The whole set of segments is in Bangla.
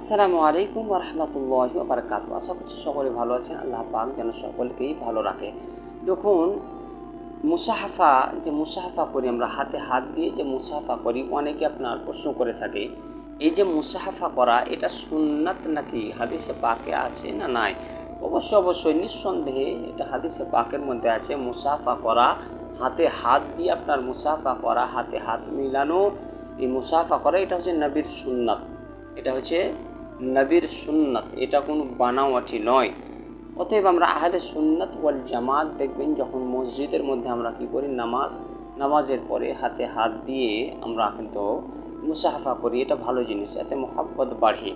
আসসালামু আলাইকুম রহমতুল্লাহ বারকাত আশা করছি সকলে ভালো আছেন। আল্লাহ পাক যেন সকলকেই ভালো রাখে। দেখুন মুসাহাফা, যে মুসাহাফা করি আমরা, হাতে হাত দিয়ে যে মুসাহাফা করি, অনেকে আপনার প্রশ্ন করে থাকে, এই যে মুসাহাফা করা, এটা সুন্নাত নাকি হাদিসে পাকে আছে না নাই? অবশ্যই অবশ্যই নিঃসন্দেহে এটা হাদিসে পাকের মধ্যে আছে মুসাফা করা, হাতে হাত দিয়ে আপনার মুসাফা করা, হাতে হাত মিলানো, এই মুসাফা করা, এটা হচ্ছে নবীর সুন্নাত। এটা হচ্ছে নবীর সুন্নাত, এটা কোনো বানাওয়াটি নয়। অতএব আমরা আহলে সুন্নাত ওয়াল জামাত দেখবেন যখন মসজিদের মধ্যে আমরা কি করি, নামাজ, নামাজের পরে হাতে হাত দিয়ে আমরা কিন্তু মুসাফা করি, এটা ভালো জিনিস, এতে মোহাব্বত বাড়ে।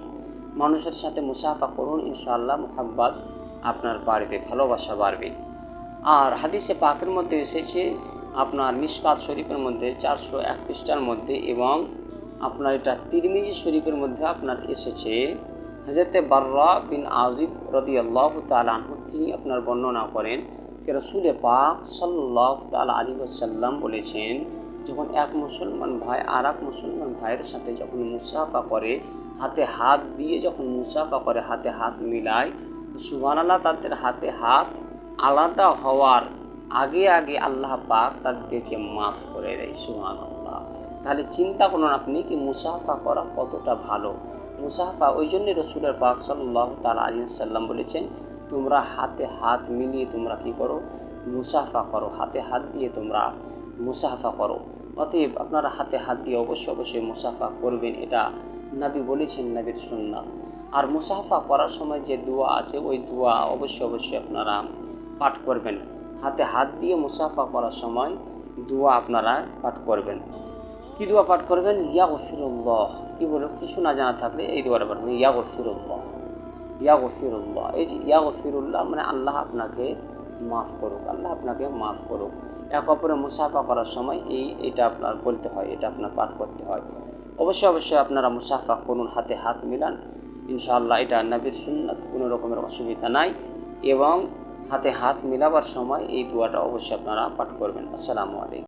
মানুষের সাথে মুসাফা করুন, ইনশাআল্লাহ মোহাব্বত আপনার বাড়বে, ভালোবাসা বাড়বে। আর হাদিসে পাকের মধ্যে এসেছে, আপনার মিসকাত শরীফের মধ্যে চারশো এক পৃষ্ঠার মধ্যে এবং আপনার এটা তিরমিজি শরীফের মধ্যে আপনার এসেছে। হজরতে বার্রা বিন আজিব রদি আল্লাহ তালু তিনি আপনার বর্ণনা করেন যে রসুলে পাক সাল্লাহ তাল আলী সাল্লাম বলেছেন, যখন এক মুসলমান ভাই আর এক মুসলমান ভাইয়ের সাথে যখন মুসাফা করে, হাতে হাত দিয়ে যখন মুসাফা করে, হাতে হাত মিলায় সুবান আল্লাহ তাদের হাতে হাত আলাদা হওয়ার আগে আগে আল্লাহ পাক তাদেরকে মাফ করে দেয় আল্লাহ তাহলে চিন্তা করুন আপনি কি মুসাফা করা কতটা ভালো। মুসাফা ওই জন্যই রসুলের পাক সাল্লাহ তালা আলী সাল্লাম বলেছেন, তোমরা হাতে হাত মিলিয়ে তোমরা কি করো? মুসাফা করো, হাতে হাত দিয়ে তোমরা মুসাফা করো। অতএব আপনারা হাতে হাত দিয়ে অবশ্যই অবশ্যই মুসাফা করবেন, এটা নাবি বলেছেন নাবির সুন্না আর মুসাফা করার সময় যে দোয়া আছে, ওই দোয়া অবশ্যই অবশ্যই আপনারা পাঠ করবেন। হাতে হাত দিয়ে মুসাফা করার সময় দোয়া আপনারা পাঠ করবেন। কী দোয়া পাঠ করবেন? ইয়া গফিরুল্লাহ কী বলো কিছু না জানা থাকলে এই দোয়াটা পাঠ করবেন। ইয়া গফিরুল্লাহ ইয়া গফিরুল্লাহ এই যে ইয়া গফিরুল্লাহ মানে আল্লাহ আপনাকে মাফ করুক। আল্লাহ আপনাকে মাফ করুক। এক অপরে মুসাফা করার সময় এই, এটা আপনার বলতে হয়, এটা আপনার পাঠ করতে হয়। অবশ্যই অবশ্যই আপনারা মুসাফা করুন, হাতে হাত মিলান। ইনশাআল্লাহ এটা নবীর সুন্নাত, কোনো রকমের অসুবিধা নাই। এবং হাতে হাত মিলাবার সময় এই দোয়াটা অবশ্যই আপনারা পাঠ করবেন। আসসালামু আলাইকুম।